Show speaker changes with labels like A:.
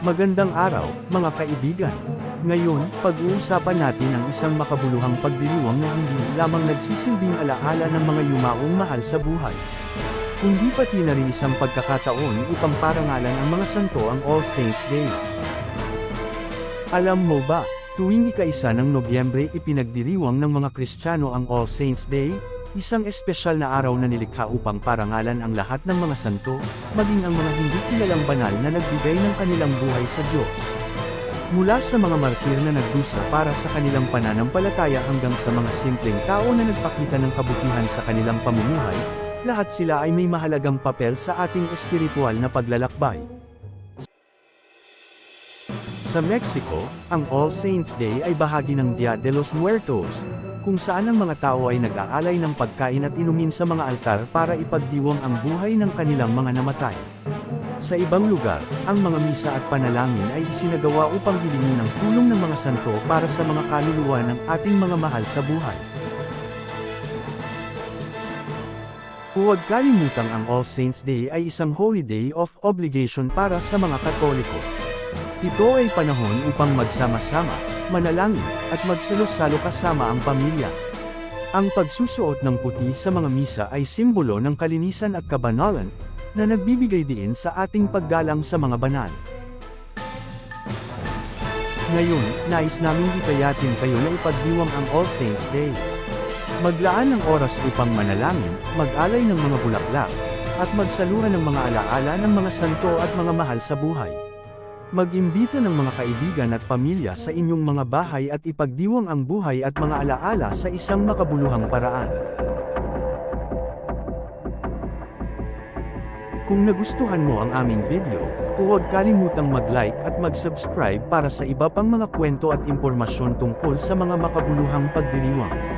A: Magandang araw, mga kaibigan. Ngayon, pag-uusapan natin ang isang makabuluhang pagdiriwang na hindi lamang nagsisilbing alaala ng mga yumaong mahal sa buhay. Kundi pati na rin isang pagkakataon upang parangalan ang mga santo ang All Saints Day. Alam mo ba, tuwing ika-isa ng Nobyembre ipinagdiriwang ng mga Kristiyano ang All Saints Day, isang espesyal na araw na nilikha upang parangalan ang lahat ng mga santo, maging ang mga hindi kilalang banal na nagbigay ng kanilang buhay sa Diyos. Mula sa mga martir na nagdusa para sa kanilang pananampalataya hanggang sa mga simpleng tao na nagpakita ng kabutihan sa kanilang pamumuhay, lahat sila ay may mahalagang papel sa ating espiritual na paglalakbay. Sa Mexico, ang All Saints Day ay bahagi ng Dia de los Muertos, kung saan ang mga tao ay nag-aalay ng pagkain at inumin sa mga altar para ipagdiwang ang buhay ng kanilang mga namatay. Sa ibang lugar, ang mga misa at panalangin ay isinagawa upang hilingin ng tulong ng mga santo para sa mga kaluluwa ng ating mga mahal sa buhay. Huwag kalimutang ang All Saints Day ay isang holy day of obligation para sa mga Katoliko. Ito ay panahon upang magsama-sama, manalangin, at magsalo-salo kasama ang pamilya. Ang pagsusuot ng puti sa mga misa ay simbolo ng kalinisan at kabanalan, na nagbibigay diin sa ating paggalang sa mga banal. Ngayon, nais naming hikayatin kayo na ipagdiwang ang All Saints Day. Maglaan ng oras upang manalangin, mag-alay ng mga bulaklak, at magsaluhan ng mga alaala ng mga santo at mga mahal sa buhay. Mag-imbita ng mga kaibigan at pamilya sa inyong mga bahay at ipagdiwang ang buhay at mga alaala sa isang makabuluhang paraan. Kung nagustuhan mo ang aming video, huwag kalimutang mag-like at mag-subscribe para sa iba pang mga kwento at impormasyon tungkol sa mga makabuluhang pagdiriwang.